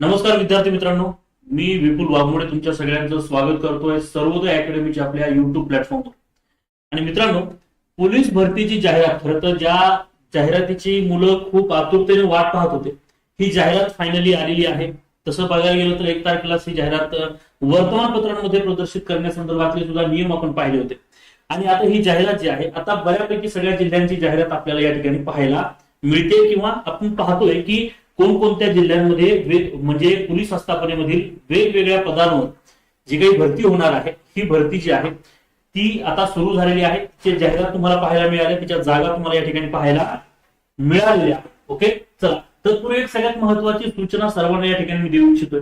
नमस्कार विद्यार्थी मित्रांनो मी विपुल वाघमोडे तुमच्या सगळ्यांचं स्वागत करतोय सर्वोदय अकॅडमीच्या आपल्या युट्यूब प्लॅटफॉर्मवर आणि मित्रांनो पोलीस भरतीची जाहिरात खरं तर ज्या जाहिरातीची मुलं खूप आतुरतेने वाट पाहत होते ही जाहिरात फायनली आलेली आहे. तसं बघायला गेलं तर एक तारखेला ही जाहिरात वर्तमानपत्रांमध्ये प्रदर्शित करण्यासंदर्भातले सुद्धा नियम आपण पाहिले होते. आणि आता ही जाहिरात जी आहे आता बऱ्यापैकी सगळ्या जिल्ह्यांची जाहिरात आपल्याला या ठिकाणी पाहायला मिळते किंवा आपण पाहतोय की कोणकोणत्या जिल्ह्यांमध्ये म्हणजे पोलीस आस्थापनेमधील वेगवेगळ्या पदांवर जी काही भरती होणार आहे ही भरती जी आहे ती आता सुरू झालेली आहे. तिची जाहिरात तुम्हाला पाहायला मिळाली तिच्या जागा तुम्हाला या ठिकाणी पाहायला मिळालेल्या ओके? चला. तत्पूर्वी एक सगळ्यात महत्वाची सूचना सर्वांना या ठिकाणी मी देऊ इच्छितोय.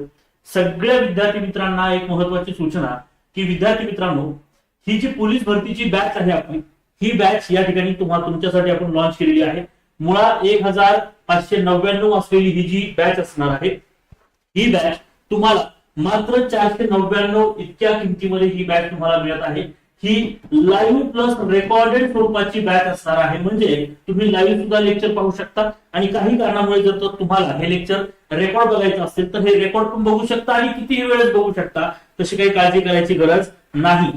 सगळ्या विद्यार्थी मित्रांना एक महत्वाची सूचना की विद्यार्थी मित्रांनो ही जी पोलीस भरतीची बॅच आहे आपली ही बॅच या ठिकाणी तुम्हाला तुमच्यासाठी आपण लॉन्च केलेली आहे. मुळात एक हजार पाचशे नव्याण्णव असलेली ही जी बॅच असणार आहे ही बॅच तुम्हाला मात्र चारशे नव्याण्णव इतक्या किमतीमध्ये ही बॅच तुम्हाला मिळत आहे. ही लाईव्ह प्लस रेकॉर्डेड स्वरूपाची बॅच असणार आहे. म्हणजे तुम्ही लाईव्ह सुद्धा लेक्चर पाहू शकता. आणि काही कारणामुळे जर तुम्हाला हे लेक्चर रेकॉर्ड बघायचं असेल तर हे रेकॉर्ड पण बघू शकता आणि कितीही वेळेस बघू शकता तशी काही काळजी करायची गरज नाही.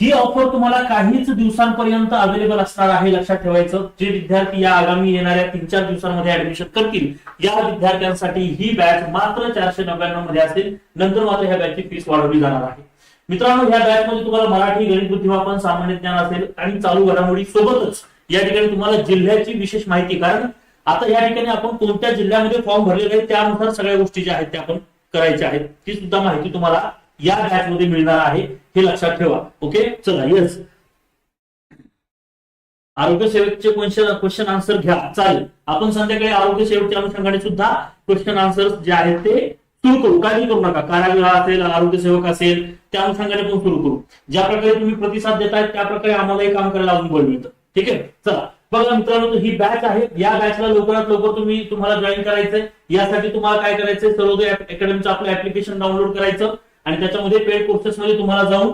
ही ऑफर तुम्हाला काहीच दिवसांपर्यंत अवेलेबल असणार आहे लक्षात ठेवायचं. जे विद्यार्थी या आगामी येणाऱ्या तीन चार दिवसांमध्ये ऍडमिशन करतील या विद्यार्थ्यांसाठी ही बॅच मात्र चारशे नव्याण्णवमध्ये असेल. नंतर मात्र ह्या बॅचची फीस वाढवली जाणार आहे. मित्रांनो ह्या बॅच मध्ये तुम्हाला मराठी गणित बुद्धिमापन सामान्य ज्ञान असेल आणि चालू घडामोडी सोबतच या ठिकाणी तुम्हाला जिल्ह्याची विशेष माहिती. कारण आता या ठिकाणी आपण कोणत्या जिल्ह्यामध्ये फॉर्म भरलेले आहे त्यानुसार सगळ्या गोष्टी ज्या आहेत त्या आपण करायच्या आहेत. ती सुद्धा माहिती तुम्हाला या बॅच मध्ये मिळणार आहे हे लक्षात ठेवा. ओके चला येस आरोग्य सेवेचे क्वेश्चन क्वेश्चन आन्सर घ्या. चालेल. आपण संध्याकाळी आरोग्य सेवेच्या अनुषंगाने सुद्धा क्वेश्चन आन्सर जे आहेत ते सुरू करू. काही करू नका. कारागृह असेल आरोग्य सेवक असेल त्या अनुषंगाने पण सुरू करू. ज्या प्रकारे तुम्ही प्रतिसाद देताय त्या प्रकारे आम्हालाही काम करायला अजून बळ मिळतं. ठीक आहे? चला. बघा मित्रांनो ही बॅच आहे. या बॅचला लवकरात लवकर तुम्ही तुम्हाला जॉईन करायचंय. यासाठी तुम्हाला काय करायचंय? सर्वोदय अकॅडमीचं आपलं ऍप्लिकेशन डाउनलोड करायचं. आणि त्याच्यामध्ये पेड कोर्सेस मध्ये तुम्हाला जाऊन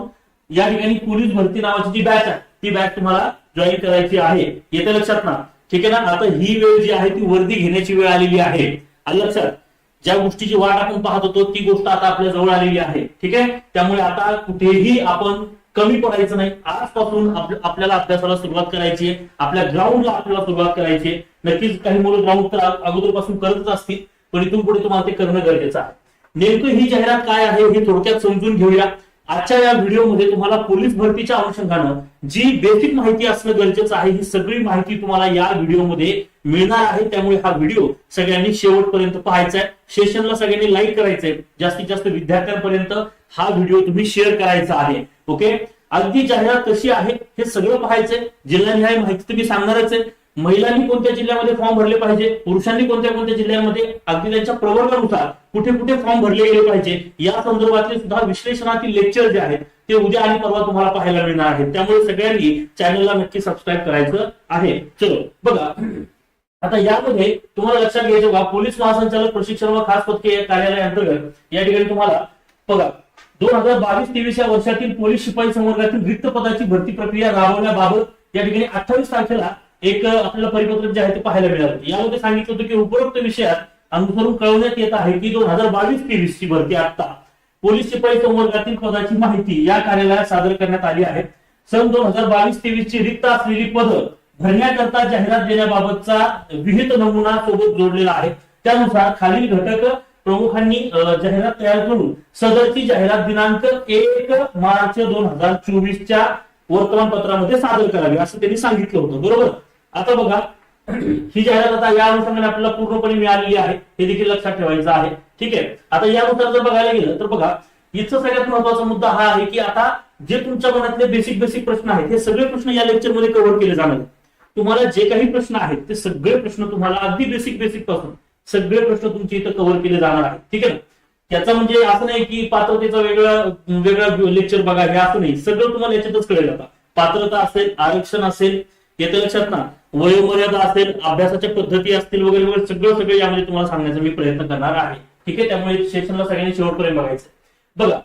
या ठिकाणी पोलीस भरती नावाची जी बॅच आहे ती बॅच तुम्हाला जॉईन करायची आहे. येते लक्षात ना ठीक आहे ना? आता ही वेळ जी आहे ती वर्दी घेण्याची वेळ आलेली आहे. आलं लक्षात ज्या गोष्टीची वाट आपण पाहत होतो ती गोष्ट आता आपल्या जवळ आलेली आहे. ठीक आहे? त्यामुळे आता कुठेही आपण कमी पडायचं नाही. आजपासून आपल्याला अभ्यासाला सुरुवात करायची आहे. आपल्या ग्राउंडला आपल्याला सुरुवात करायची आहे. नक्कीच काही मुलं ग्राउंड तर अगोदरपासून करतच असतील पण इथून पुढे तुम्हाला ते करणं गरजेचं आहे. नेमकं ही जाहिरात काय आहे हे थोडक्यात समजून घेऊया. आजच्या या व्हिडिओमध्ये तुम्हाला पोलीस भरतीच्या अनुषंगानं जी बेसिक माहिती असणं गरजेचं आहे ही सगळी माहिती तुम्हाला या व्हिडिओमध्ये मिळणार आहे. त्यामुळे हा व्हिडिओ सगळ्यांनी शेवटपर्यंत पाहायचा आहे सेशनला सगळ्यांनी लाईक करायचंय. जास्तीत जास्त विद्यार्थ्यांपर्यंत हा व्हिडिओ तुम्ही शेअर करायचा आहे. ओके अगदी जाहिरात कशी आहे हे सगळं पाहायचंय. जिल्हानिहाय माहिती तुम्ही सांगणारच आहे. महिलांनी कोणत्या जिल्ह्यामध्ये फॉर्म भरले पाहिजे? पुरुषांनी कोणत्या कोणत्या जिल्ह्यांमध्ये? अगदी त्यांच्या प्रवर्गानुसार कुठे कुठे फॉर्म भरले गेले पाहिजे? या संदर्भातले सुद्धा विश्लेषणातील लेक्चर जे आहेत ते उद्या आणि परवा तुम्हाला पाहायला मिळणार आहेत. त्यामुळे सगळ्यांनी चॅनलला नक्की सबस्क्राईब करायचं आहे. चलो बघा. आता यामध्ये तुम्हाला लक्षात घ्यायचं बघा पोलीस महासंचालक प्रशिक्षण व खास पथके या कार्यालयाअंतर्गत या ठिकाणी तुम्हाला बघा दोन हजार बावीस तेवीस या वर्षातील पोलीस शिपाई संवर्गातील रिक्त पदाची भरती प्रक्रिया राबवण्याबाबत या ठिकाणी अठ्ठावीस तारखेला एक आपल्याला परिपत्रक जे आहे ते पाहायला मिळालं. यामध्ये सांगितलं होतं की उपरोक्त विषयात अनुसरून कळवण्यात येत आहे की दोन हजार बावीस तेवीस ची भरती आता पोलीस शिपाई संवर्गातील पदाची माहिती या कार्यालयात सादर करण्यात आली आहे. सन दोन हजार बावीस तेवीस ची रिक्त असलेली पदं भरण्याकरता जाहिरात देण्याबाबतचा विहित नमुना सोबत जोडलेला आहे. त्यानुसार खालील घटक प्रमुखांनी जाहिरात तयार करून सदरची जाहिरात दिनांक एक मार्च दोन हजार चोवीसच्या वर्तमानपत्रामध्ये सादर करावी असं त्यांनी सांगितलं होतं. बरोबर? आता बघा ही जाहिरात आता या अनुषंगाने आपल्याला पूर्णपणे मिळालेली आहे. हे देखील लक्षात ठेवायचं आहे. ठीक आहे? आता यानुसार जर बघायला गेलं तर बघा इथं सगळ्यात महत्त्वाचा मुद्दा हा आहे की आता जे तुमच्या मनातले बेसिक बेसिक प्रश्न आहेत हे सगळे प्रश्न या लेक्चरमध्ये कव्हर केले जाणार आहेत. तुम्हाला जे काही प्रश्न आहेत ते सगळे प्रश्न तुम्हाला अगदी बेसिक बेसिकपासून सगळे प्रश्न तुमचे इथं कव्हर केले जाणार आहेत. ठीक आहे? ना त्याचा म्हणजे असं नाही की पात्रतेचा वेगळा वेगळा लेक्चर बघा हे असं नाही. सगळं तुम्हाला याच्यातच कळेल आता. पात्रता असेल आरक्षण असेल येतं लक्षात ना. वयोमर्यादा असेल अभ्यासाच्या पद्धती असतील वगैरे वगैरे सगळं सगळं यामध्ये तुम्हाला सांगण्याचा मी प्रयत्न करणार आहे. ठीक आहे? त्यामुळे सेशनला सगळ्यांनी शेवटपर्यंत बघायचं बघा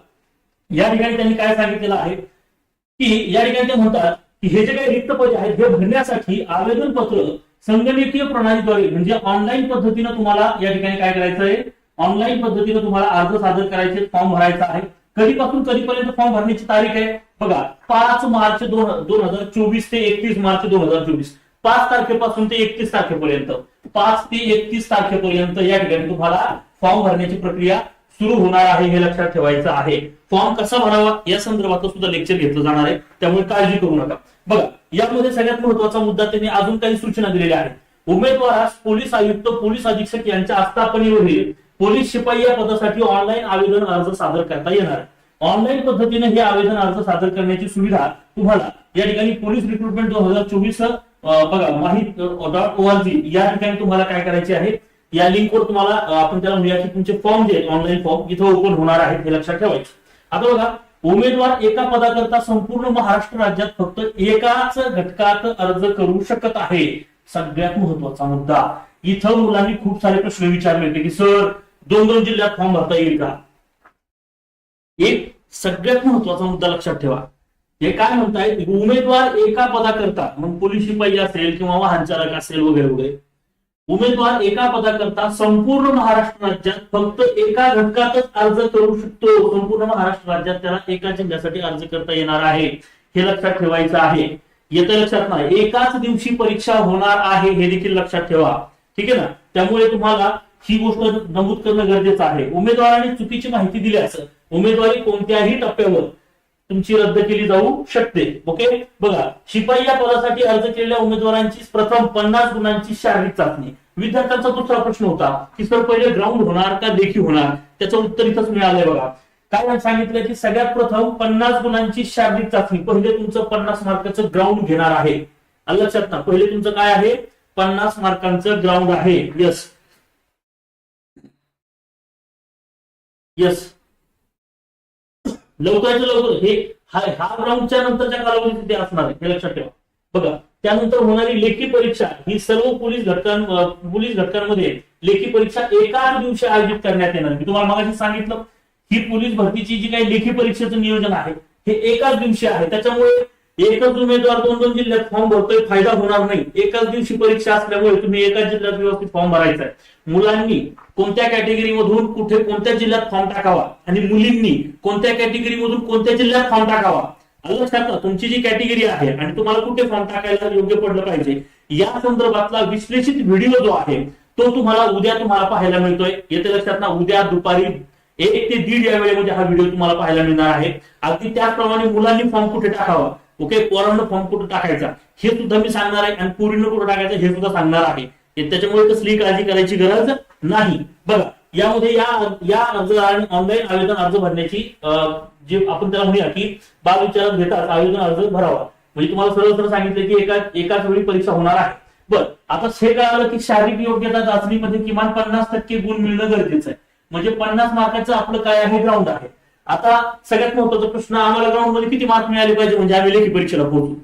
या ठिकाणी त्यांनी काय सांगितलेलं आहे? की या ठिकाणी ते म्हणतात की हे जे काही रिक्त पद आहेत हे भरण्यासाठी आवेदन पत्र संगणकीय प्रणालीद्वारे म्हणजे ऑनलाईन पद्धतीनं तुम्हाला या ठिकाणी काय करायचं आहे? ऑनलाईन पद्धतीने तुम्हाला अर्ज सादर करायचे फॉर्म भरायचा आहे. कधीपासून कधीपर्यंत फॉर्म भरण्याची तारीख आहे? बघा पाच मार्च दोन दोन हजार चोवीस ते एकतीस मार्च दोन हजार चोवीस. पाच तारखेपासून ते एकतीस तारखेपर्यंत. पाच ते एकतीस तारखेपर्यंत या ठिकाणी तुम्हाला फॉर्म भरण्याची प्रक्रिया सुरू होणार आहे हे लक्षात ठेवायचं आहे. फॉर्म कसा भरावा या संदर्भात सुद्धा लेक्चर घेतलं जाणार आहे. त्यामुळे काळजी करू नका. बघा यामध्ये सगळ्यात महत्त्वाचा मुद्दा त्यांनी अजून काही सूचना दिलेल्या आहेत. उमेदवारास पोलीस आयुक्त पोलीस अधीक्षक यांच्या आस्थापनेवरील पोलीस शिपाई या पदासाठी ऑनलाईन आवेदन अर्ज सादर करता येणार. आहे ऑनलाईन पद्धतीने हे आवेदन अर्ज सादर करण्याची सुविधा तुम्हाला या ठिकाणी पोलीस रिक्रुटमेंट दोन हजार चोवीस बघा माहीत डॉट ओआरजी या ठिकाणी तुम्हाला काय करायचे आहे? या लिंकवर तुम्हाला आपण त्याला म्हणूया की तुमचे फॉर्म जे ऑनलाईन फॉर्म इथं ओपन होणार आहेत हे लक्षात ठेवायचं. आता बघा उमेदवार एका पदाकरता संपूर्ण महाराष्ट्र राज्यात फक्त एकाच घटकात अर्ज करू शकत आहे. सगळ्यात महत्त्वाचा मुद्दा. इथं मुलांनी खूप सारे प्रश्न विचारले होते की सर दोन दोन जिल्ह्यात फॉर्म भरता येईल का? एक सगळ्यात महत्त्वाचा मुद्दा लक्षात ठेवा. हे काय म्हणतायत? उमेदवार एका पदाकरता मग पोलीस शिपाई असेल किंवा वाहन चालक असेल वगैरे वगैरे. उमेदवार एका पदाकरता संपूर्ण महाराष्ट्र राज्यात फक्त एका घटकातच अर्ज करू शकतो. संपूर्ण महाराष्ट्र राज्यात त्याला एका जिल्ह्यासाठी अर्ज करता येणार आहे. हे लक्षात ठेवायचं आहे. येतं लक्षात नाही. एकाच दिवशी परीक्षा होणार आहे हे देखील लक्षात ठेवा. ठीक आहे ना? त्यामुळे तुम्हाला ही गोष्ट नमूद करणं गरजेचं आहे. उमेदवाराने चुकीची माहिती दिली असं उमेदवारी कोणत्याही टप्प्यावर तुमची रद्द केली जाऊ शकते. ओके बघा शिपाई या पदासाठी अर्ज केलेल्या उमेदवारांची प्रथम पन्नास गुणांची शारीरिक चाचणी. विद्यार्थ्यांचा दुसरा प्रश्न होता की सर पहिले ग्राउंड होणार का देखील होणार? त्याचं उत्तर इथंच मिळालंय बघा. काय सांगितलं की सगळ्यात प्रथम पन्नास गुणांची शारीरिक चाचणी. पहिले तुमचं पन्नास मार्काचं ग्राउंड घेणार आहे. लक्षात ना? पहिले तुमचं काय आहे? पन्नास मार्कांचं ग्राउंड आहे. यस यस लवकराच्या लवकर हे हा हा ग्राउंडच्या नंतरच्या कालावधीत ते असणार आहे हे लक्षात ठेवा. बघा त्यानंतर होणारी लेखी परीक्षा ही सर्व पोलीस घटकां पोलीस घटकांमध्ये लेखी परीक्षा एकाच दिवशी आयोजित करण्यात येणार मी तुम्हाला मगाशी सांगितलं ही पोलीस भरतीची जी काही लेखी परीक्षेचं नियोजन आहे हे एकाच दिवशी आहे. त्याच्यामुळे एकच उमेदवार दोन दोन जिल्ह्यात फॉर्म भरतोय फायदा होणार नाही. एकाच दिवशी परीक्षा असल्यामुळे तुम्ही एकाच जिल्ह्यात व्यवस्थित फॉर्म भरायचा आहे मुलांनी कोणत्या कॅटेगरी मधून कुठे कोणत्या जिल्ह्यात फॉर्म टाकावा आणि मुलींनी कोणत्या कॅटेगरी मधून कोणत्या जिल्ह्यात फॉर्म टाकावा? लक्षात तुमची जी कॅटेगरी आहे आणि तुम्हाला कुठे फॉर्म टाकायला योग्य पडलं पाहिजे या संदर्भातला विश्लेषित व्हिडिओ जो आहे तो तुम्हाला उद्या तुम्हाला पाहायला मिळतोय. येते लक्षात ना उद्या दुपारी एक ते दीड या वेळेमध्ये हा व्हिडिओ तुम्हाला पाहायला मिळणार आहे. अगदी त्याचप्रमाणे मुलांनी फॉर्म कुठे टाकावा? ओके? पोरांना फॉर्म कुठं टाकायचा? हे सुद्धा मी सांगणार आहे आणि पोरीनं कुठं टाकायचं हे सुद्धा सांगणार आहे. त्याच्यामुळे कसली काळजी करायची गरज नाही. बघा यामध्ये या या अर्जदारांनी ऑनलाईन आवेदन अर्ज भरण्याची जे आपण त्याला म्हणूया की बाब विचारात घेतात आवेदन अर्ज भरावा. म्हणजे तुम्हाला सरळ सरळ सांगितलं की एका एकाच वेळी परीक्षा होणार आहे. बरं आता हे कळालं की शारीरिक योग्यता चाचणीमध्ये किमान पन्नास टक्के गुण मिळणं गरजेचं आहे. म्हणजे पन्नास मार्काचं आपलं काय आहे? ग्राउंड आहे. आता सगळ्यात महत्त्वाचा प्रश्न आम्हाला ग्राउंडमध्ये किती मार्क मिळाले पाहिजे म्हणजे आम्ही लेखी परीक्षेला पोहोचू.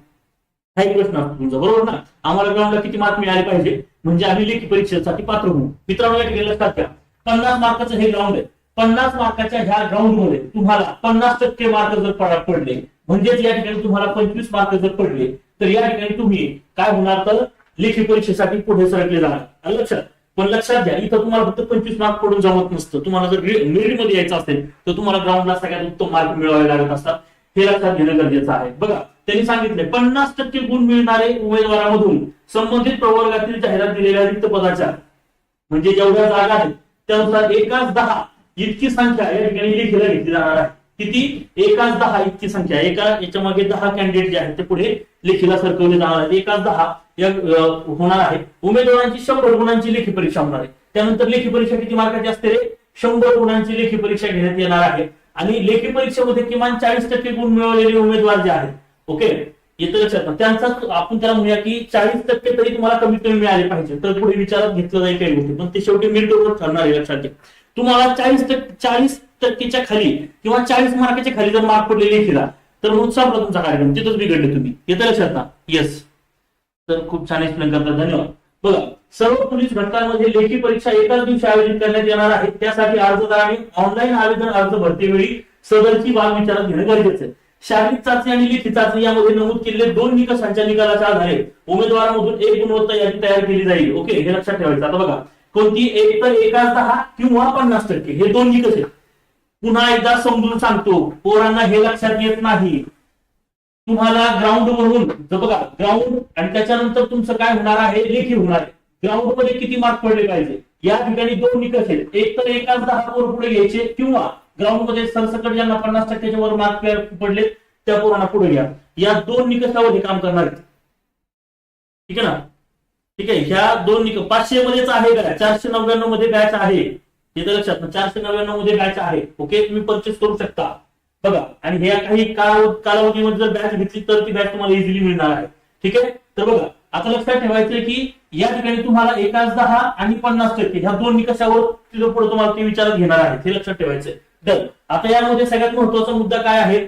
हा एक प्रश्न असतो तुमचा बरोबर ना? आम्हाला ग्राउंडला किती मार्क मिळाले पाहिजे म्हणजे आम्ही लेखी परीक्षेसाठी पात्र होऊ. मित्रांनो या ठिकाणी लक्षात घ्या. पन्नास मार्काचं हे ग्राउंड आहे. पन्नास मार्काच्या ह्या ग्राउंडमध्ये तुम्हाला पन्नास टक्के मार्क जर पडले म्हणजेच या ठिकाणी तुम्हाला पंचवीस मार्क जर पडले तर या ठिकाणी तुम्ही काय होणार तर लेखी परीक्षेसाठी पुढे सरकले जाणार. लक्षात. पण लक्षात घ्या इथं तुम्हाला फक्त पंचवीस मार्क पडून जमत नसतं. तुम्हाला जर मेरिटमध्ये यायचं असेल तर तुम्हाला ग्राउंडला सगळ्यात उत्तम मार्क मिळवावे लागत असतात. हे लक्षात घेणं गरजेचं आहे. बघा त्यांनी सांगितले पन्नास टक्के गुण मिळणारे उमेदवारामधून संबंधित प्रवर्गातील जाहिरात दिलेल्या रिक्त पदाच्या म्हणजे जेवढ्या जागा आहेत त्यानुसार एकाच दहा इतकी संख्या या ठिकाणी लेखीला घेतली जाणार आहे. किती? एकाच दहा इतकी संख्या एका याच्या मागे दहा कॅन्डिडेट जे आहेत ते पुढे लेखीला सरकवले जाणार आहेत. एकाच दहा या होणार आहे उमेदवारांची शंभर गुणांची लेखी परीक्षा होणार आहे. त्यानंतर लेखी परीक्षा किती मार्काची असते रे? शंभर गुणांची लेखी परीक्षा घेण्यात येणार आहे. आणि लेखी परीक्षेमध्ये किमान चाळीस टक्के गुण मिळवलेले उमेदवार जे आहेत ओके? येतं लक्षात. त्यांचा आपण त्याला म्हणूया की चाळीस टक्के तरी तुम्हाला कमीत कमी मिळाले पाहिजे. तर पुढे विचारात घेतलं जाईल काही गोष्टी. पण ते शेवटी मिळतो ठरणार आहे लक्षात घ्या. तुम्हाला चाळीस टक्के चाळीस टक्केच्या खाली किंवा चाळीस मार्काच्या खाली जर मार्क पडले लिहिला तर मग संपला तुमचा कार्यक्रम तिथंच बिघडले तुम्ही. येतं लक्षात ना? येस तर खूप छान एक्सप्लेन करता. धन्यवाद. बघा सर्व पोलीस घटकांमध्ये लेखी परीक्षा एकाच दिवशी आयोजित करण्यात येणार आहे. त्यासाठी अर्जदाराने ऑनलाईन आवेदन अर्ज भरतेवेळी सदरची बाब विचारात घेणं गरजेचं आहे. शारीरिक चाचणी आणि लेखी चाचणी यामध्ये नमूद केलेले दोन निकषांच्या निकालाच्या आधारे उमेदवारामधून एक गुणवत्ता यादी तयार केली जाईल. ओके हे लक्षात ठेवायचं. आता बघा कोणती एक तर एकाच दहा किंवा पन्नास टक्के हे दोन निकष आहेत. पुन्हा एकदा समजून सांगतो पोरांना हे लक्षात येत नाही. तुम्हाला ग्राउंड वरून जर बघा ग्राउंड आणि त्याच्यानंतर तुमचं काय होणार आहे लेखी होणार आहे. ग्राउंडमध्ये किती मार्क पडले पाहिजे? या ठिकाणी दोन निकष आहेत. एक तर एकाच दहा पोर पुढे घ्यायचे किंवा ग्राउंडमध्ये सरसकट ज्यांना पन्नास टक्क्याच्या वर मार्क पडले त्या पोरांना पुढे घ्या. या दोन निकषावर हे काम करणार आहेत. ठीक आहे ना? ठीक आहे ह्या दोन निकष पाचशे मध्येच आहे का चारशे नव्याण्णवमध्ये बॅच आहे. येतं लक्षात ना चारशे नव्याण्णवमध्ये बॅच आहे. ओके तुम्ही परचेस करू शकता. बघा. आणि ह्या काही कालावधीमध्ये जर बॅच घेतली तर ती बॅच तुम्हाला इझिली मिळणार आहे. ठीक आहे? तर बघा. आता लक्षात ठेवायचं की या ठिकाणी तुम्हाला एकाच दहा आणि पन्नास टक्के ह्या दोन निकषावर तिथं पुढे तुम्हाला ते विचारात घेणार आहे हे लक्षात ठेवायचंय. तर आता यामध्ये सगळ्यात महत्त्वाचा मुद्दा काय आहे?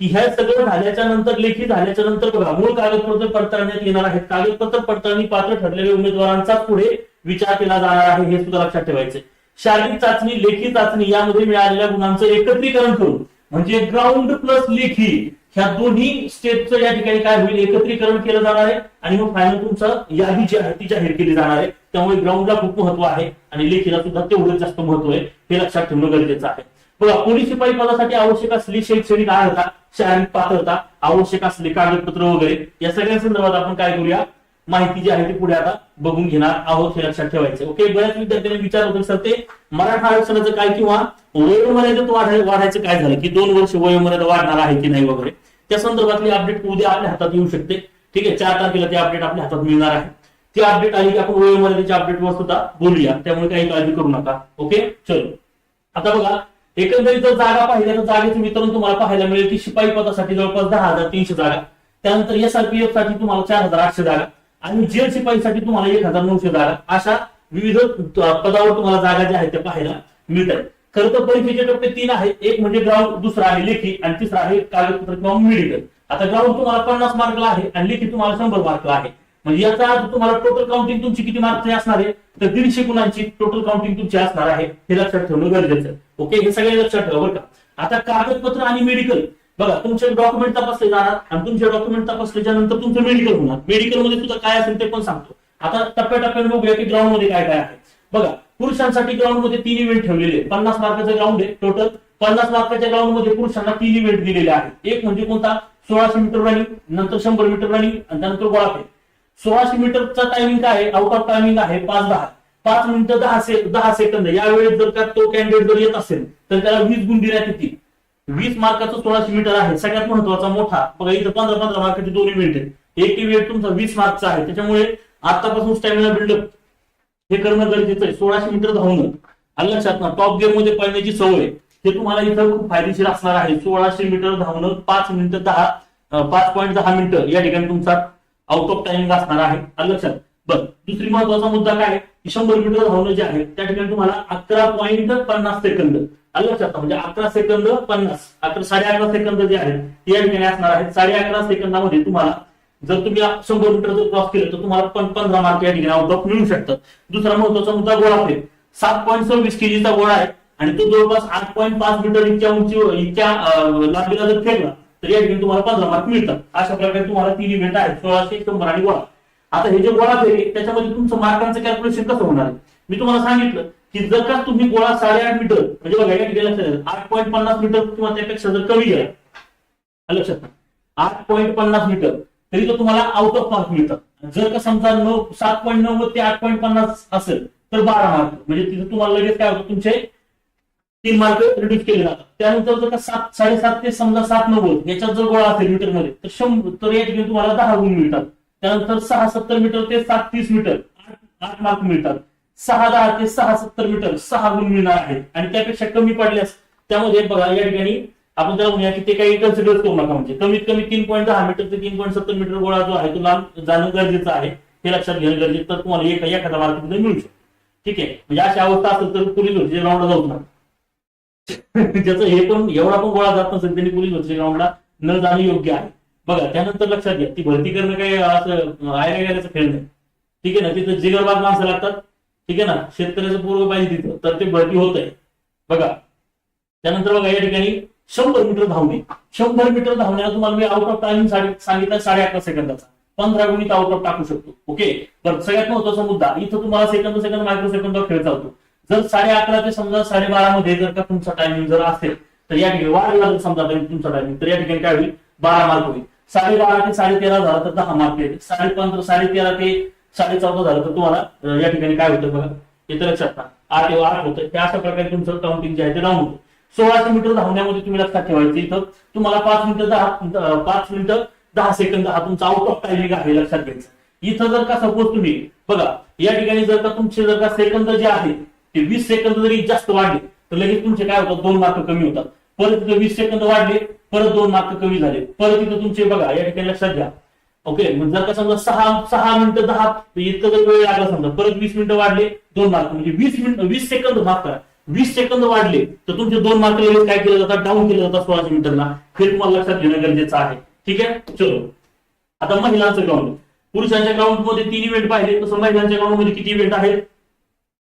की ह्या सगळं झाल्याच्यानंतर लेखी झाल्याच्यानंतर बघा मूळ कागदपत्र पडताळण्यात येणार आहेत. कागदपत्र पडताळणी पात्र ठरलेल्या उमेदवारांचा पुढे विचार केला जाणार आहे हे सुद्धा लक्षात ठेवायचे शारीरिक चाचणी लेखी चाचणी यामध्ये मिळालेल्या गुणांचं एकत्रीकरण करू म्हणजे ग्राउंड प्लस लेखी ह्या दोन्ही स्टेपचं या ठिकाणी काय होईल? एकत्रीकरण केलं जाणार आहे आणि मग फायनल तुमचं यादी जी आहे ती जाहीर केली जाणार आहे त्यामुळे ग्राउंडला खूप महत्त्व आहे आणि लेखीला सुद्धा तेवढंच जास्त महत्त्व आहे हे लक्षात ठेवणं गरजेचं आहे. बघा पोलीस शिपाई पदासाठी आवश्यक असली शैक्षणिक अर्हता शारीरिक पात्रता आवश्यक असले कागदपत्र वगैरे या सगळ्या संदर्भात आपण काय करूया? माहिती जी आहे ती पुढे आता बघून घेणार आहोत हे लक्षात ठेवायचं ओके बऱ्याच विद्यार्थ्यांनी विचार होतो सर ते मराठा आरक्षणाचं काय किंवा वयोमर्यादेत वाढायचं काय झालं? की दोन वर्ष वयोमर्यादा वाढणार आहे की नाही वगैरे? त्या संदर्भातली अपडेट उद्या आपल्या हातात येऊ शकते. ठीक आहे चार तारखेला ते अपडेट आपल्या हातात मिळणार आहे. ती अपडेट आली की आपण वयोमर्यादेच्या अपडेटवर सुद्धा बोलूया. त्यामुळे काही काळजी करू नका. ओके चलो. आता बघा एकंदरीत जर जागा पाहिल्या तर जागेचं वितरण तुम्हाला पाहायला मिळेल की शिपाई पदासाठी जवळपास दहा हजार तीनशे जागा. त्यानंतर एसआरपीएफसाठी तुम्हाला चार हजार आठशे जागा. आणि जेल शिपाईसाठी तुम्हाला एक हजार नऊशे जागा अशा विविध पदावर तुम्हाला जागा ज्या आहेत त्या पाहायला मिळत खर खरं तर परीक्षेचे टप्पे तीन आहेत एक म्हणजे ग्राउंड दुसरा आहे लेखी आणि तिसरा आहे कागदपत्र किंवा मेडिकल आता ग्राउंड तुम्हाला पन्नास मार्कला आहे आणि लेखी तुम्हाला शंभर मार्कला आहे. म्हणजे याचा अर्थ तुम्हाला टोटल काउंटिंग तुमची किती मार्कची असणार आहे? तर दीडशे गुणांची टोटल काउंटिंग तुमची असणार आहे. हे लक्षात ठेवणं गरजेचं ओके? हे सगळे लक्षात ठेवा बरं का? आता कागदपत्र आणि मेडिकल बघा तुमचे डॉक्युमेंट तपासले जाणार आणि तुमचे डॉक्युमेंट तपासल्याच्या नंतर तुमचं मेडिकल होणार. मेडिकलमध्ये सुद्धा काय असेल ते पण सांगतो. आता टप्प्याटप्प्याने बघूया की ग्राउंडमध्ये काय काय आहे. बघा पुरुषांसाठी ग्राउंडमध्ये तीन इव्हेंट ठेवलेले आहेत. पन्नास मार्काचं ग्राउंड आहे टोटल पन्नास मार्काच्या ग्राउंडमध्ये पुरुषांना तीन इव्हेंट दिलेले आहेत. एक म्हणजे कोणता? सोळाशे मीटर रनिंग नंतर शंभर मीटर रनिंग आणि त्यानंतर गोळाफेक सोळाशे मीटरचा टायमिंग काय? आहे आउट ऑफ टायमिंग आहे पाच दहा. पाच मिनिटं दहा से दहा सेकंद यावेळेस जर का तो कॅन्डिडेट जर येत असेल तर त्याला वीस गुण देण्यात येतील वीस मार्काचं सोळाशे मीटर आहे. सगळ्यात महत्त्वाचा मोठा. बघा इथं पंधरा पंधरा मार्काचे दोन्ही इव्हेंट आहेत. एक इव्हेंट तुमचा वीस मार्कचा आहे. त्याच्यामुळे आतापासून स्टॅमिना बिल्डअप हे करणं गरजेचं आहे. सोळाशे मीटर धावणं. आणि लक्षात ना टॉप गेममध्ये पळण्याची सवय हे तुम्हाला इथं खूप फायदेशीर असणार आहे. सोळाशे मीटर धावणं पाच मिनिटं दहा पाच पॉईंट दहा मिनिटं या ठिकाणी तुमचा आउट ऑफ टाइमिंग असणार आहे. लक्षात बरं दुसरी महत्त्वाचा मुद्दा काय आहे? की शंभर मीटर धावणं जे आहे त्या ठिकाणी तुम्हाला अकरा पॉईंट पन्नास सेकंद आलं लक्षात म्हणजे अकरा सेकंद पन्नास अकरा साडे अकरा सेकंद जे आहेत ते या ठिकाणी असणार आहेत. साडे अकरा सेकंदामध्ये तुम्हाला जर तुम्ही शंभर मीटर जर क्रॉस केलं तर तुम्हाला पण पंधरा मार्क या ठिकाणी आउट ऑफ मिळू शकतात दुसरा महत्त्वाचा मुद्दा गोळा फेक सात पॉईंट सव्वीस केजीचा गोळा आहे आणि तो जवळपास आठ पॉईंट पाच मीटर इतक्या उंची इतक्या लांबीला जर फेकला तर या ठिकाणी तुम्हाला पंधरा मार्क मिळतात. अशा प्रकारे तुम्हाला तीन इव्हेंट आहेत सोळाशे शंभर आणि गोळा. आता हे जे गोळा फेक त्याच्यामध्ये तुमचं मार्कांचं कॅल्क्युलेशन कसं होणार मी तुम्हाला सांगितलं की जर का तुम्ही गोळा साडेआठ मीटर म्हणजे बघा या ठिकाणी लक्षात आठ पॉईंट पन्नास मीटर किंवा त्यापेक्षा जर कमी गेला लक्षात आठ पॉईंट पन्नास मीटर तरी तो तुम्हाला आउट ऑफ मार्क मिळतात जर का समजा नऊ सात पॉईंट नव्वद ते आठ पॉईंट पन्नास असेल तर बारा मार्क म्हणजे तिथे तुम्हाला लगेच काय होतं तुमचे तीन मार्क रिड्यूस केले जातात. त्यानंतर जर का सात साडेसात ते समजा सात नव्वद याच्यात जर गोळा असेल मीटरमध्ये तर शंभर तर या ठिकाणी तुम्हाला दहा गुण मिळतात. त्यानंतर सहा सत्तर मीटर ते सात तीस मीटर आठ- आठ मार्क मिळतात. सहा दहा ते सहा सत्तर मीटर सहा गुण मिळणार आहेत आणि त्यापेक्षा कमी पडल्यास त्यामध्ये बघा या ठिकाणी आपण त्याला म्हणूया की ते काही कन्सिडर करू नका म्हणजे कमीत कमी तीन पॉईंट दहा मीटर ते तीन पॉईंट सत्तर मीटर गोळा जो आहे तो लांब जाणं गरजेचं आहे हे लक्षात घेणं गरजेचं तर तुम्हाला एक एखादा मार्क मिळू शकतो ठीक आहे म्हणजे अशी अवस्था असेल तर पोलीस भरतीच्या ग्राउंडला जाऊ नका ज्याचं हे पण एवढा पण गोळा जात नसेल त्यांनी पोलीस भरतीच्या ग्राउंडला न जाणं योग्य आहे बघा त्यानंतर लक्षात घ्या ती भरती करणं काही असं आयऱ्या गेल्याचं खेळ नाही ठीक आहे ना तिथं जिगरबाग माणसं लागतात ठीक आहे ना? शेतकऱ्याचं पूर्व पाहिजे तिथं. तर ते भरती होत आहे. बघा. त्यानंतर बघा या ठिकाणी शंभर मीटर धावणे. शंभर मीटर धावण्याला तुम्हाला मी आउट ऑफ टाइम सांगितलं साडे अकरा सेकंदाचा. पंधरा गुणित आउट ऑफ टाकू शकतो. ओके? तर सगळ्यात महत्त्वाचा मुद्दा. इथं तुम्हाला सेकंद सेकंद मायक्रो सेकंद खेळ चालतो जर साडे अकरा ते समजा साडेबारा मध्ये जर का तुमचा टायमिंग जर असेल तर या ठिकाणी वाढला जर समजा तुमचा टायमिंग तर या ठिकाणी काय होईल? बारा मार्क होईल. साडेबारा ते साडे तेरा झाला तर दहा मार्क येईल. साडे पंधरा साडे तेरा ते साडे चौदा झालं तर तुम्हाला या ठिकाणी काय होतं बघा? इथं लक्षात ना आठ किंवा आठ होतं. हे अशा प्रकारे तुमचं काउंटिंग जे आहे ते डाऊन होतं. सोळाशे मीटर धावण्यामध्ये तुम्ही लक्षात ठेवायचं इथं. तुम्हाला पाच मिनिटं दहा पाच मिनिटं दहा सेकंद हा तुमचा आउट ऑफ टायमिंग आहे लक्षात घ्यायचं. इथं जर का सपोज तुम्ही बघा या ठिकाणी जर का तुमचे जर का सेकंद जे आहे ते वीस सेकंद जरी जास्त वाढले तर लगेच तुमचे काय होतात? दोन मार्क कमी होतात. परत तिथं वीस सेकंद वाढले परत दोन मार्क कमी झाले. परत तिथं तुमचे बघा या ठिकाणी लक्षात घ्या. ओके मग जर का समजा सहा सहा मिनिटं दहा इतकं जर वेळ लागला समजा परत वीस मिनिटं वाढले दोन मार्क म्हणजे वीस मिनिट वीस सेकंद माफ करा. वीस सेकंद वाढले तर तुमचे दोन मार्क लगेच काय केलं जातात? डाऊन केलं जातात सोळाशे मीटरला. हे तुम्हाला लक्षात घेणं गरजेचं आहे. ठीक आहे? चलो. आता महिलांचं ग्राउंड पुरुषांच्या ग्राउंडमध्ये तीन इव्हेंट पाहिले तसं महिलांच्या ग्राउंडमध्ये किती इव्हेंट आहेत?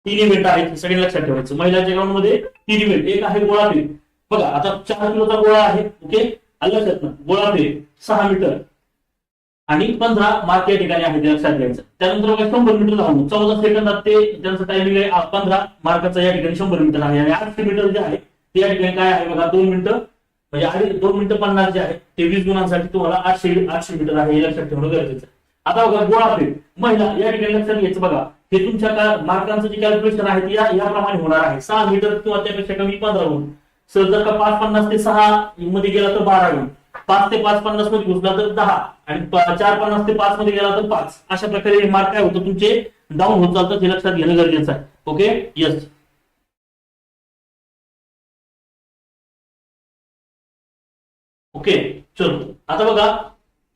तीन इव्हेंट आहेत हे सगळे लक्षात ठेवायचं. महिलांच्या ग्राउंडमध्ये तीन इव्हेंट एक आहे गोळा फेक बघा आता चार किलोचा गोळा आहे ओके लक्षात ना गोळा फेक सहा मीटर. आणि पंधरा मार्क या ठिकाणी आहे ते लक्षात घ्यायचं त्यानंतर बघा शंभर मीटर धावून चौदा सेकंदात ते त्यांचं टायमिंग आहे. पंधरा मार्काचं या ठिकाणी शंभर मीटर आहे. आणि आठशे मीटर जे आहे ते या ठिकाणी काय आहे बघा दोन मिनिटं म्हणजे आधी दोन मिनिटं पन्नास जे आहे ते वीस गुणांसाठी तुम्हाला आठशे आठशे मीटर आहे हे लक्षात ठेवणं गरजेचं आहे. आता बघा गोळाफेक महिला या ठिकाणी लक्षात घ्यायचं बघा. हे तुमच्या का मार्कांचं जे कॅल्क्युलेशन आहे ते याप्रमाणे होणार आहे. सहा मीटर किंवा त्यापेक्षा कमी पंधरा गुण सर जर का पाच पन्नास ते सहा मध्ये गेला तर बारा गुण पाच ते पाच पन्नासमध्ये घुसला तर दहा आणि चार पन्नास ते पाच मध्ये गेला तर पाच. अशा प्रकारे हे मार्क काय होतं? तुमचे डाऊन होत चालतात हे लक्षात घेणं गरजेचं आहे. ओके येस ओके चलो. आता बघा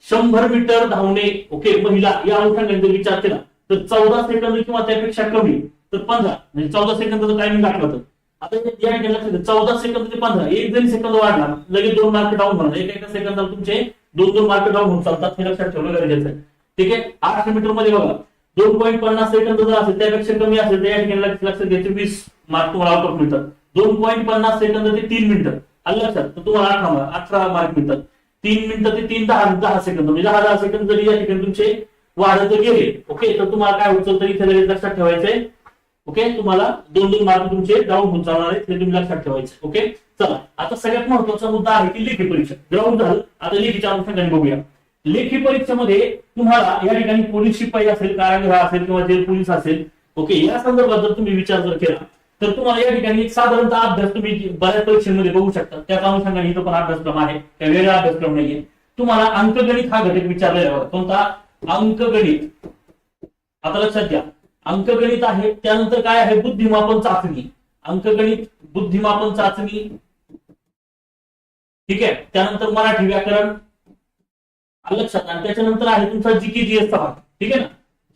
शंभर मीटर धावणे ओके महिला या अनुषंगाने जर विचार केला. तर चौदा सेकंद किंवा त्यापेक्षा कमी तर पंधरा. म्हणजे चौदा सेकंदाचं टायमिंग टाकलं तर आता या ठिकाणी चौदा सेकंद ते पंधरा. एक जरी सेकंद वाढला लगेच दोन मार्क डाऊन होणार. एक एका सेकंदाला तुमचे दोन दोन मार्क डाऊन होऊन चालतात. हे लक्षात ठेवलं गरजेचं आहे. ठीक आहे? आठशे मीटरमध्ये बघा. दोन पॉईंट पन्नास सेकंद जर असेल त्यापेक्षा कमी असेल तर या ठिकाणी लक्ष- लक्षात घ्यायचे वीस मार्क तुम्हाला आउट ऑफ मिळतात दोन पॉईंट पन्नास सेकंद ते तीन मिनिटं आलं लक्षात? तर तुम्हाला अठरा मार्क अठरा मार्क मिळतात. तीन मिनिटं ते तीन दहा दहा सेकंद म्हणजे दहा दहा सेकंद जरी या ठिकाणी तुमचे वाढत गेले ओके तर तुम्हाला काय उचल तर इथे लगेच लक्षात ठेवायचंय. ओके तुम्हाला दोन दोन मार्क तुमचे डाऊन होत जाणार आहेत हे तुम्ही लक्षात ठेवायचं. ओके चला आता सगळ्यात महत्त्वाचा मुद्दा आहे की लेखी परीक्षा. ग्राउंड झालं आता लेखीच्या अनुषंगाने बघूया. लेखी परीक्षेमध्ये तुम्हाला या ठिकाणी पोलीस शिपाई असेल कारागृह असेल किंवा जेल पोलीस असेल ओके या संदर्भात जर तुम्ही विचार जर केला तर तुम्हाला या ठिकाणी एक साधारणतः अभ्यास तुम्ही बऱ्याच परीक्षेमध्ये बघू शकता. त्या अनुषंगाने इथं पण अभ्यासक्रम आहे त्या वेगळा अभ्यासक्रम नाहीये. तुम्हाला अंकगणित हा घटक विचारलेला आहे कोणता? अंकगणित. आता लक्षात घ्या. अंकगणित आहे त्यानंतर काय आहे? बुद्धिमापन चाचणी. अंकगणित बुद्धिमापन चाचणी. ठीक आहे? त्यानंतर मराठी व्याकरण. लक्षात? आणि त्याच्यानंतर आहे तुमचा जीके जीएस भाग ठीक आहे ना?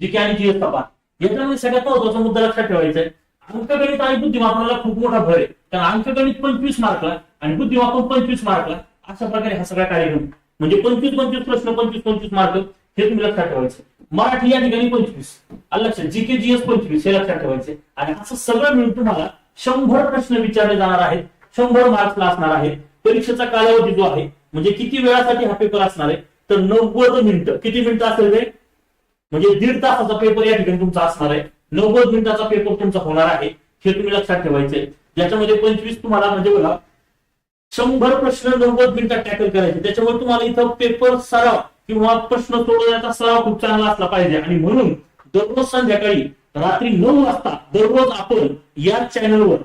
जीके आणि जीएस भाग याच्यामध्ये सगळ्यात महत्त्वाचा मुद्दा लक्षात ठेवायचा आहे. अंकगणित आणि बुद्धिमापनाला खूप मोठा भर आहे. कारण अंकगणित पंचवीस मार्कला आणि बुद्धिमापन पंचवीस मार्कला अशा प्रकारे हा सगळा कार्यक्रम. म्हणजे पंचवीस पंचवीस प्रश्न पंचवीस पंचवीस मार्क हे तुम्ही लक्षात ठेवायचं. मराठी या ठिकाणी पंचवीस. आलं लक्षात? जीके जीएस पंचवीस हे लक्षात ठेवायचे. आणि असं सगळं मिळून तुम्हाला शंभर प्रश्न विचारले जाणार आहेत शंभर मार्क्सला असणार आहे परीक्षेचा कालावधी जो आहे म्हणजे किती वेळासाठी हा पेपर असणार आहे तर नव्वद मिनिटं. किती मिनिटं असेल ते? म्हणजे दीड तासाचा पेपर या ठिकाणी तुमचा असणार आहे. नव्वद मिनिटाचा पेपर तुमचा होणार आहे हे तुम्ही लक्षात ठेवायचे. ज्याच्यामध्ये पंचवीस तुम्हाला म्हणजे बघा शंभर प्रश्न नव्वद मिनिटात टॅकल करायचे. त्याच्यामुळे तुम्हाला इथं पेपर सराव किंवा प्रश्न सोडवण्याचा सराव खूप चांगला असला पाहिजे. आणि म्हणून दररोज संध्याकाळी रात्री नऊ वाजता दररोज आपण या चॅनलवर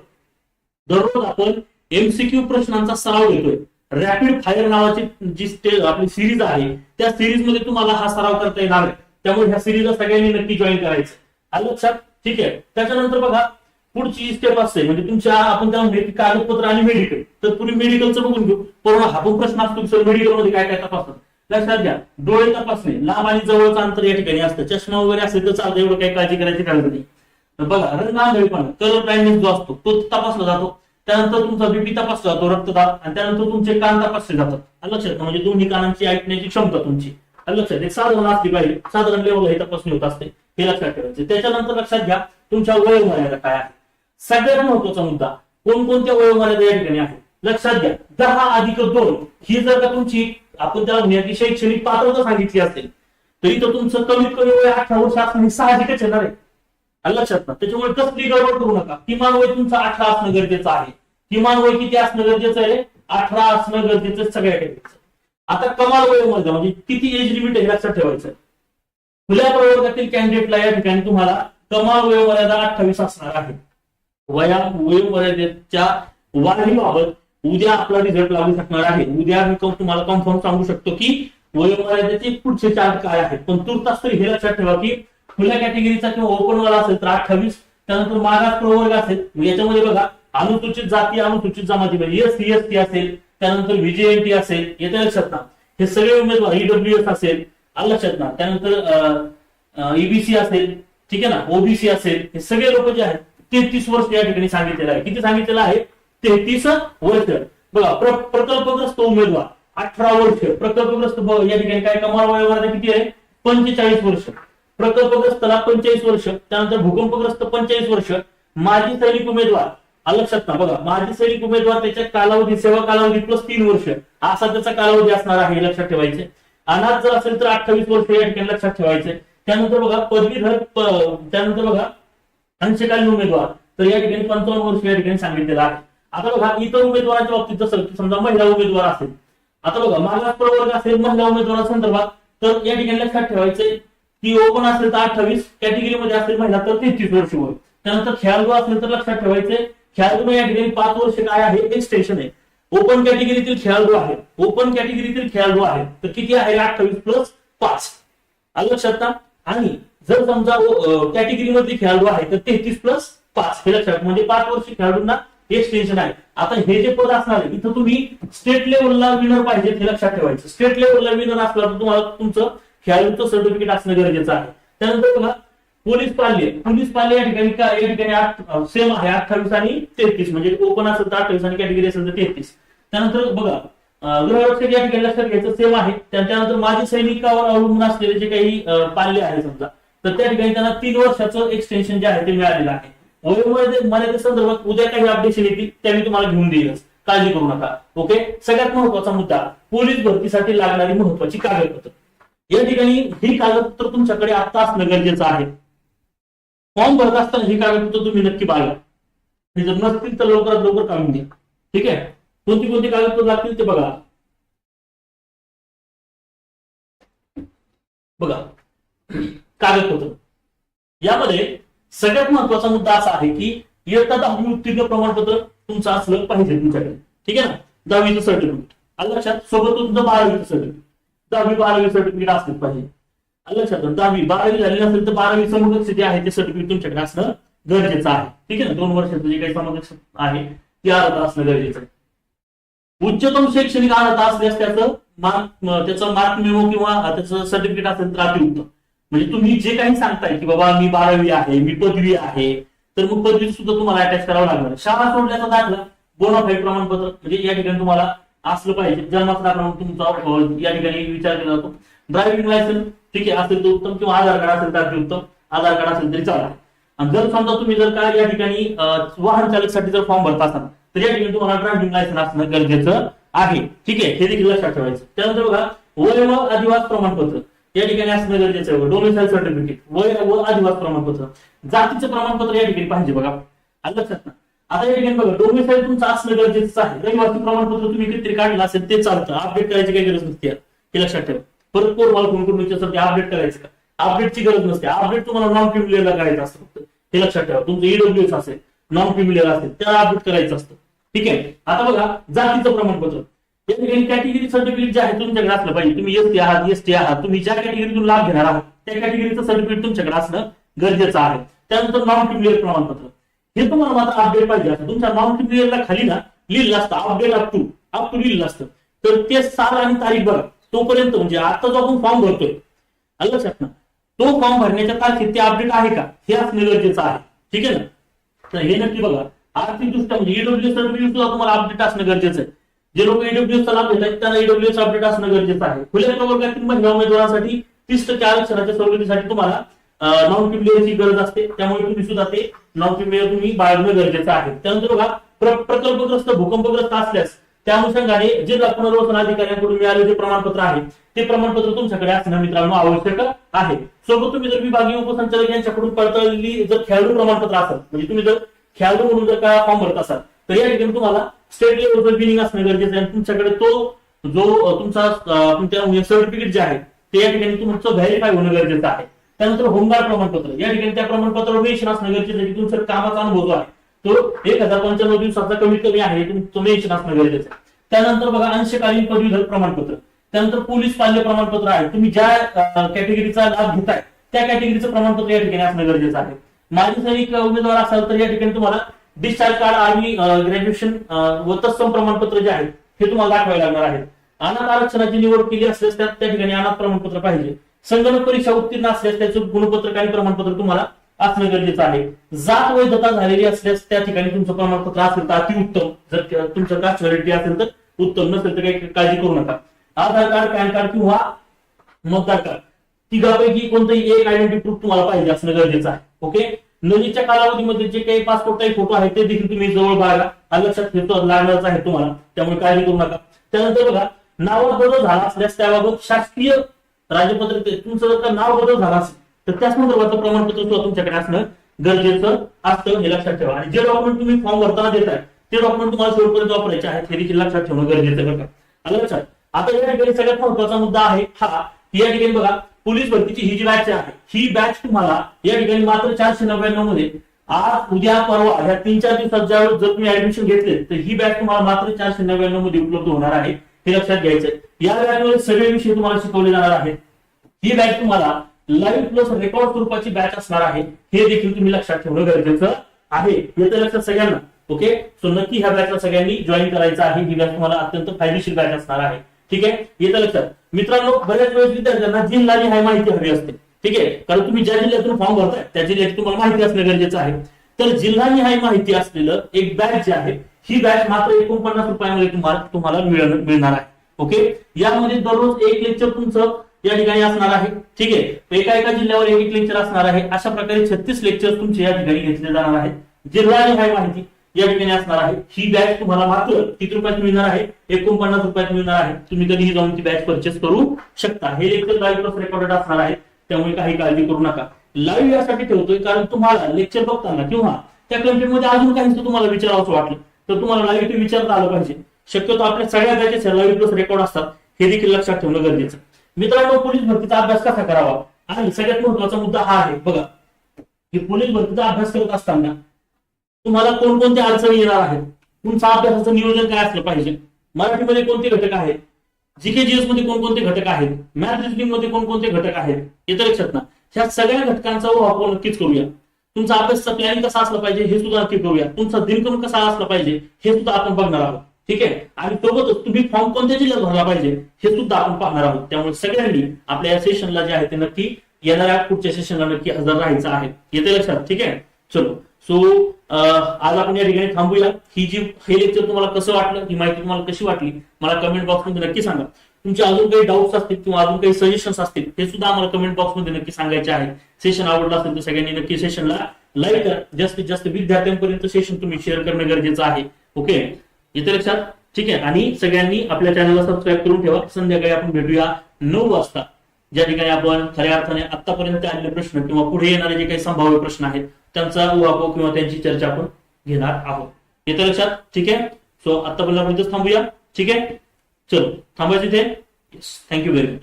दररोज आपण एमसीक्यू प्रश्नांचा सराव घेतोय. रॅपिड फायर नावाची जी स्टेज आपली सिरीज आहे त्या सिरीजमध्ये तुम्हाला हा सराव करता येणार आहे. त्यामुळे ह्या सिरीजला सगळ्यांनी नक्की जॉईन करायचं. आलं लक्षात? ठीक आहे. त्याच्यानंतर बघा पुढची स्टेप असते. म्हणजे तुमच्या आपण त्या कागदपत्र आणि मेडिकल तर तुम्ही मेडिकलचं बघून घेऊ. पूर्ण हा पण प्रश्न असतो सर मेडिकलमध्ये काय काय तपासतात. लक्षात घ्या. डोळे तपासणे. लांब आणि जवळचं अंतर या ठिकाणी असतं. चष्मा वगैरे असेल तर चालतं. एवढं काही काळजी करायची गरज नाही. तर बघा रंग आंधळेपणा कलर ब्लाइंडनेस जो असतो तो तपासला जातो. त्यानंतर तुमचा बीपी तपासला जातो रक्तदाब. आणि त्यानंतर तुमचे कान तपासले जातात. लक्षात म्हणजे दोन्ही कानांची ऐकण्याची क्षमता तुमची. लक्षात एक साधारण असली पाहिजे. साधारण लेवल हे तपासणी होत असते. हे लक्षात ठेवायचे. त्याच्यानंतर लक्षात घ्या तुमच्या वयोमर्यादा काय आहे. सगळ्यात महत्त्वाचा मुद्दा कोणकोणत्या वयोमर्यादा या ठिकाणी आहे? लक्षात घ्या दहा अधिक दोन ही जर का तुमची आपण त्याला म्हणूया शैक्षणिक पात्रता सांगितली असेल तरी तर तुमचं कमीत कमी वय अठरा वर्ष असणं हे साहजिकच येणार आहे. लक्षात ना त्याच्यामुळे कसली गडबड करू नका. किमान वय तुमचं अठरा असणं गरजेचं आहे. किमान वय किती असणं गरजेचं आहे? अठरा असणं गरजेचं सगळ्या कॅटेगरीचं आता कमाल वयमध्ये म्हणजे किती एज लिमिट आहे लक्षात ठेवायचं खुल्या प्रवर्गातील कॅन्डिडेटला या ठिकाणी तुम्हाला कमाल वय मर्यादा अठ्ठावीस असणार आहे. वया वय मर्यादेच्या वाढीबाबत उद्या आपला रिझल्ट लागू शकणार आहे. उद्या मी तुम्हाला कन्फर्म सांगू शकतो की वयोमर्यादेचे पुढचे चार्ट काय आहेत. पण तुर्तास तरी हे लक्षात ठेवा की खुल्या कॅटेगरीचा किंवा ओपन वाला असेल तर अठ्ठावीस त्यानंतर मागास प्रवर्ग असेल. याच्यामध्ये बघा अनुसूचित जाती अनुसूचित जमाती म्हणजे एस सी एस टी असेल. त्यानंतर व्हीजेएनटी असेल. येत्या लक्षात ना हे सगळे उमेदवार ईडब्ल्यू एस असेल. आलं लक्षात ना त्यानंतर ईबीसी असेल. ठीक आहे ना? ओबीसी असेल. हे सगळे लोक जे आहेत तेहतीस वर्ष या ठिकाणी सांगितलेलं आहे. किती सांगितलेलं आहे? तेहतीस वर्ष बघा प्र- प्रकल्पग्रस्त उमेदवार अठरा वर्ष प्रकल्पग्रस्त या ठिकाणी काय कमाल वयोमर्यादा किती आहे? पंचेचाळीस वर्ष. प्रकल्पग्रस्तला पंचेचाळीस वर्ष त्यानंतर भूकंपग्रस्त पंचेचाळीस वर्ष. माजी सैनिक उमेदवार लक्षात ना बघा माजी सैनिक उमेदवार त्याच्या कालावधी सेवा कालावधी प्लस तीन वर्ष. असा त्याचा कालावधी असणार आहे लक्षात ठेवायचे. अनाथ जर असेल तर अठ्ठावीस वर्ष या ठिकाणी लक्षात ठेवायचे. त्यानंतर बघा पदवीधर त्यानंतर बघा अंशकालीन उमेदवार. तर या ठिकाणी पंचावन्न वर्ष या ठिकाणी सांगितलेलं आहे. आता बघा इतर उमेदवारांच्या बाबतीत जसं की समजा महिला उमेदवार असेल. आता बघा मागास प्रवर्ग असेल महिला उमेदवारासंदर्भात तर या ठिकाणी लक्षात ठेवायचे की ओपन असेल तर अठ्ठावीस कॅटेगरीमध्ये असेल महिला तर तेहतीस वर्ष वय त्यानंतर खेळाडू असेल तर लक्षात ठेवायचे खेळाडू या ठिकाणी पाच वर्ष काय आहे एक्सटेन्शन आहे. ओपन कॅटेगरीतील खेळाडू आहे ओपन कॅटेगरीतील खेळाडू आहे तर किती आहे अठ्ठावीस प्लस पाच. आलं लक्षात ना? आणि जर समजा कॅटेगरी मधले खेळाडू आहे तर तेहतीस प्लस पाच. हे लक्षात. म्हणजे पाच वर्ष खेळाडूंना एक्सटेन्शन आहे. आता हे जे पद असणार आहे इथं तुम्ही स्टेट लेवलला विनर पाहिजे हे लक्षात ठेवायचं. स्टेट लेवलला विनर असला तर तुम्हाला तुमचं खेळाडूचं सर्टिफिकेट असणं गरजेचं आहे. त्यानंतर बघा पोलीस पाल्य. पोलीस पाल्य या ठिकाणी या ठिकाणी सेम आहे अठ्ठावीस आणि तेहतीस. म्हणजे ओपन असेल तर अठ्ठावीस आणि कॅटेगरी असेल तर तेहतीस. त्यानंतर बघा गृहरक्षक या ठिकाणी लक्षात घ्यायचं सेम आहे. त्यानंतर माजी सैनिकावर अवलंबून असलेले जे काही पाल्य आहे समजा तर त्या ठिकाणी त्यांना तीन वर्षाचं एक्सटेन्शन जे आहे ते मिळालेलं आहे. मुंबईमध्ये मर्यादे संदर्भात उद्या काही अपडेशन येतील त्या मी तुम्हाला घेऊन देईलच काळजी करू नका. ओके सगळ्यात महत्त्वाचा मुद्दा पोलीस भरतीसाठी लागणारी महत्वाची कागदपत्र. या ठिकाणी ही कागदपत्र तुमच्याकडे आता असणं गरजेचं आहे. फॉर्म भरत असताना ही कागदपत्र तुम्ही नक्की बाळगा हे जर नसतील तर लवकरात लवकर काढून द्या. ठीक आहे? कोणती कोणती कागदपत्र लागतील ते बघा. बघा. कागदपत्र. यामध्ये सगळ्यात महत्त्वाचा मुद्दा असा आहे की इयत्ता दहावी उत्तीर्ण प्रमाणपत्र तुमचं असलं पाहिजे तुमच्याकडे. ठीक आहे ना? दहावीचं सर्टिफिकेट आलं लक्षात? सोबत तुमचं बारावीचं सर्टिफिकेट दहावी बारावी सर्टिफिकेट असलं पाहिजे. आलं लक्षात? दहावी बारावी झाली नसेल तर बारावी समकक्ष जे आहे ते सर्टिफिकेट तुमच्याकडे असणं गरजेचं आहे. ठीक आहे ना? दोन वर्षाचं जे काही समकक्ष आहे ते अर्हता असणं गरजेचं आहे. उच्चतम शैक्षणिक अर्हता असल्यास त्याचं मार्क त्याचं मार्क मेमो किंवा त्याचं सर्टिफिकेट असेल तर अतिउत्तम. म्हणजे तुम्ही जे काही सांगताय की बाबा मी बारावी आहे मी पदवी आहे तर मग पदवी सुद्धा तुम्हाला अटॅच करावं लागणार. शाळा सोडल्याचा दाखला बोनाफाईड प्रमाणपत्र म्हणजे या ठिकाणी तुम्हाला असलं पाहिजे. जन्माचा दाखला तुमचा या ठिकाणी विचार केला जातो. ड्रायव्हिंग लायसन्स ठीक आहे असेल तर उत्तम किंवा आधार कार्ड असेल तर उत्तम. आधार कार्ड असेल तरी चालेल. आणि जर समजा तुम्ही जर का या ठिकाणी वाहन चालकसाठी जर फॉर्म भरत असाल तर या ठिकाणी तुम्हाला ड्रायव्हिंग लायसन्स असणं गरजेचं आहे. ठीक आहे हे देखील लक्षात ठेवायचं. त्यानंतर बघा वय व अधिवास प्रमाणपत्र. या ठिकाणी असणं गरजेचं आहे. डोमिसाईल सर्टिफिकेट वय व आदिवास प्रमाणपत्र. जातीचं प्रमाणपत्र या ठिकाणी पाहिजे बघा. आलं लक्षात ना आता या ठिकाणी बघा डोमिसाईल तुमचं असणं गरजेचं आहे. रहिवासी प्रमाणपत्र तुम्ही कितीतरी काढलं असेल ते चालतं. अपडेट करायची काही गरज नसते. हे लक्षात ठेवा. परत कोण मला फोन करून विचारतात ते अपडेट करायचं का? अपडेटची गरज नसते. अपडेट तुम्हाला नॉन क्रिमिलियरला करायचं असतं फक्त. हे लक्षात ठेवा. तुमचं ईडब्ल्यूएस असेल नॉन क्रिमिलियर असेल त्याला अपडेट करायचं असतं. ठीक आहे? आता बघा जातीचं प्रमाणपत्र. कॅटेगरी सर्टिफिकेट जे आहे तुमच्याकडे असलं पाहिजे. तुम्ही एस टी आहात एस टी आहात तुम्ही ज्या कॅटेगरीतून लाभ घेणार आहात त्या कॅटेगरीचं सर्टिफिकेट तुमच्याकडे असणं गरजेचं आहे. त्यानंतर नॉन क्रिमिलियर प्रमाणपत्र. हे तुम्हाला मात्र अपडेट पाहिजे. असतं तुमच्या नॉन क्रिमिलियरला खाली ना लिहिलं असतं update up to up to लिहिलं असतं. तर ते साल आणि तारीख बघा. तोपर्यंत म्हणजे आता जो आपण फॉर्म भरतोय आलं लक्षात ना? तो फॉर्म भरण्याच्या तारखेत ते अपडेट आहे का? हे असणं गरजेचं आहे. ठीक आहे ना? तर हे नक्की बघा. आर्थिक दृष्ट्या म्हणजे ईडब्ल्यू सर्टिफिकेट सुद्धा तुम्हाला अपडेट असणं गरजेचं आहे. जे लोक ईडब्ल्यूचा लाभ घेतात त्यांना ईडब्ल्यूचा अपडेट असणं गरजेचं आहे. खुल्या प्रवर्गातील महिला उमेदवारांसाठी तीस टक्के आरक्षणाच्या सवलतीसाठी तुम्हाला नॉन क्रिमिलियरची गरज असते. त्यामुळे तुम्ही सुद्धा ते नॉन क्रिमिलियर तुम्ही बाळगणं गरजेचं आहे. त्यानंतर बघा प्रकल्पग्रस्त भूकंपग्रस्त असल्यास त्या अनुषंगाने जिल्हा पुनर्वसन अधिकाऱ्यांकडून मिळाले जे प्रमाणपत्र आहे ते प्रमाणपत्र तुमच्याकडे असणं मित्रांनो आवश्यक आहे. सोबत तुम्ही जर विभागीय उपसंचालक यांच्याकडून पडताळलेली जर खेळाडू प्रमाणपत्र असाल म्हणजे तुम्ही जर खेळाडू म्हणून जर का फॉर्म भरत असाल तर या ठिकाणी तुम्हाला. स्टेट लेवलचं बिलिंग असणं गरजेचं आहे. तुमच्याकडे तो जो तुमचा तुमच्या म्हणजे सर्टिफिकेट जे आहे ते या ठिकाणी तुमचं व्हॅरिफाय होणं गरजेचं आहे. त्यानंतर होमगार्ड प्रमाणपत्र. या ठिकाणी त्या प्रमाणपत्रावर मेन्शन असणं गरजेचं आहे की तुमचा कामाचा अनुभव जो आहे तो एक हजार पंच्याण्णव दिवसाचा कमीत कमी आहे तुमचं मेन्शन असणं गरजेचं आहे. त्यानंतर बघा अंशकालीन पदवीधर प्रमाणपत्र. त्यानंतर पोलीस पाल्य प्रमाणपत्र आहे. तुम्ही ज्या कॅटेगरीचा लाभ घेताय त्या कॅटेगरीचं प्रमाणपत्र या ठिकाणी असणं गरजेचं आहे. माजी सैनिक उमेदवार असाल तर या ठिकाणी तुम्हाला डिस्चार्ज कार्ड आर्मी ग्रॅज्युएशन व तत्सम प्रमाणपत्र जे आहेत हे तुम्हाला दाखवायला लागणार आहे अनाथ आरक्षणाची निवड केली असल्यास त्या ठिकाणी अनाथ प्रमाणपत्र पाहिजे. संगणक परीक्षा उत्तीर्ण असल्यास त्याचं गुणपत्र आणि प्रमाणपत्र तुम्हाला असणं गरजेचं आहे. जात वैधता झालेली असल्यास त्या ठिकाणी तुमचं प्रमाणपत्र असेल तर अतिउत्तम. जर तुमचं कास्ट व्हॅलिटी असेल तर उत्तम नसेल तर काही काळजी करू नका. आधार कार्ड पॅन कार्ड किंवा मतदार कार्ड. तिघापैकी कोणतंही एक आयडेंटिटी प्रूफ तुम्हाला पाहिजे असणं गरजेचं आहे. ओके? नजीकच्या कालावधीमध्ये जे काही पासपोर्टचे फोटो आहेत ते देखील तुम्ही जवळ बाळगा हा लक्षात ठेवतो लागणारच आहे तुम्हाला त्यामुळे काळजी करू नका. त्यानंतर बघा नावात बदल झाला असल्यास त्याबाबत शासकीय राजपत्र तुमचं जर का नाव बदल झाला असेल तर त्या संदर्भाचं प्रमाणपत्र सुद्धा तुमच्याकडे असणं गरजेचं असतं हे लक्षात ठेवा. आणि जे डॉक्युमेंट तुम्ही फॉर्म भरताना देताय ते डॉक्युमेंट तुम्हाला शेवटपर्यंत वापरायचे आहेत हे देखील लक्षात ठेवणं गरजेचं बघा आलं लक्षात. आता या ठिकाणी सगळ्यात महत्त्वाचा मुद्दा आहे हा. या ठिकाणी बघा पोलीस भरतीची ही जी बॅच आहे ही बॅच तुम्हाला या ठिकाणी मात्र चारशे नव्याण्णवमध्ये आज उद्या परवा ह्या तीन चार दिवसात ज्यावेळेस जर तुम्ही ऍडमिशन घेतले तर ही बॅच तुम्हाला मात्र चारशे नव्याण्णवमध्ये उपलब्ध होणार आहे. हे लक्षात घ्यायचंय. या बॅचमध्ये सगळे विषय तुम्हाला शिकवले जाणार आहेत. ही बॅच तुम्हाला लाईव्ह प्लस रेकॉर्ड स्वरूपाची बॅच असणार आहे. हे देखील तुम्ही लक्षात ठेवणं गरजेचं आहे. येतं लक्षात सगळ्यांना. ओके सो नक्की ह्या बॅचला सगळ्यांनी जॉईन करायचं आहे. ही बॅच तुम्हाला अत्यंत फायदेशीर बॅच असणार आहे. ठीक आहे? येतं लक्षात. मित्रांनो बऱ्याच वेळेस विद्यार्थ्यांना जिल्हा हाय माहिती हवी असते. ठीक आहे? कारण तुम्ही ज्या जिल्ह्यातून फॉर्म भरताय त्या जिल्ह्याची तुम्हाला माहिती असणं गरजेचं आहे. तर जिल्हा निहाय माहिती असलेलं एक बॅच जी आहे ही बॅच मात्र एकोणपन्नास रुपयामध्ये तुम्हाला तुम्हाला मिळणार आहे. ओके? यामध्ये दररोज एक लेक्चर तुमचं या ठिकाणी असणार आहे. ठीक आहे? एका एका जिल्ह्यावर एक एक लेक्चर असणार आहे. अशा प्रकारे छत्तीस लेक्चर तुमचे या ठिकाणी घेतले जाणार आहेत. जिल्हा निहाय माहिती या ठिकाणी असणार आहे. ही बॅच तुम्हाला मात्र किती रुपयात मिळणार आहे? एकोणपन्नास रुपयात मिळणार आहे. तुम्ही कधीही जाऊन ती बॅच परचेस करू शकता. हे लेक्चर लाईव्ह प्लस रेकॉर्डेड असणार आहे. त्यामुळे काही काळजी करू नका. लाईव्ह यासाठी ठेवतोय कारण तुम्हाला लेक्चर बघताना किंवा त्या कंटेंटमध्ये अजून काही तुम्हाला विचारावं वाटलं तर तुम्हाला लाईव्ह ते विचारता आलं पाहिजे. शक्यतो आपल्या सगळ्या बॅचेस लाईव्ह प्लस रेकॉर्ड असतात. हे देखील लक्षात ठेवणं गरजेचं मित्रांनो पोलीस भरतीचा अभ्यास कसा करावा? आणि सगळ्यात महत्त्वाचा मुद्दा हा आहे बघा. की पोलीस भरतीचा अभ्यास करत असताना तुम्हाला कोणकोणत्या अडचणी येणार आहेत? तुमचा अभ्यासाचं नियोजन काय असलं पाहिजे? मराठीमध्ये कोणते घटक आहेत? जीके जीएसमध्ये कोणकोणते घटक आहेत? मॅथ रिजनिंगमध्ये कोणकोणते घटक आहेत? येतं लक्षात ना ह्या सगळ्या घटकांचा हो वापर नक्कीच करूया. तुमचा अभ्यासचा प्लॅनिंग कसा असला पाहिजे हे सुद्धा नक्की करूया. तुमचा दिनक्रम कसा असला पाहिजे हे सुद्धा आपण बघणार आहोत. ठीक आहे? आणि सोबतच तुम्ही फॉर्म कोणत्या जिल्ह्यात भरला पाहिजे हे सुद्धा आपण पाहणार आहोत. त्यामुळे सगळ्यांनी आपल्या या सेशनला जे आहे ते नक्की येणाऱ्या पुढच्या सेशनला नक्की हजर राहायचं आहे. येते लक्षात ठीक आहे? चलो. सो आज आपण या ठिकाणी थांबूया. ही जी हे लेक्चर तुम्हाला कसं वाटलं ही माहिती तुम्हाला कशी वाटली मला कमेंट बॉक्समध्ये नक्की सांगा. तुमचे अजून काही डाऊट्स असतील किंवा अजून काही सजेशन्स असतील ते सुद्धा आम्हाला कमेंट बॉक्समध्ये नक्की सांगायचे आहे. सेशन आवडलं असेल तर सगळ्यांनी नक्की सेशनला लाईक करा. जास्तीत जास्त विद्यार्थ्यांपर्यंत सेशन तुम्ही शेअर करणं गरजेचं आहे. ओके येते लक्षात? ठीक आहे. आणि सगळ्यांनी आपल्या चॅनलला सबस्क्राईब करून ठेवा. संध्याकाळी आपण भेटूया नऊ वाजता. ज्या ठिकाणी आपण खऱ्या अर्थाने आतापर्यंत आलेले प्रश्न किंवा पुढे येणारे जे काही संभाव्य प्रश्न आहेत त्यांचा उहापोह किंवा त्यांची चर्चा आपण घेणार आहोत. येतं लक्षात ठीक आहे? सो आतापर्यंत आपण थांबूया. ठीक आहे? चलो थांबायचं इथे? Thank you very much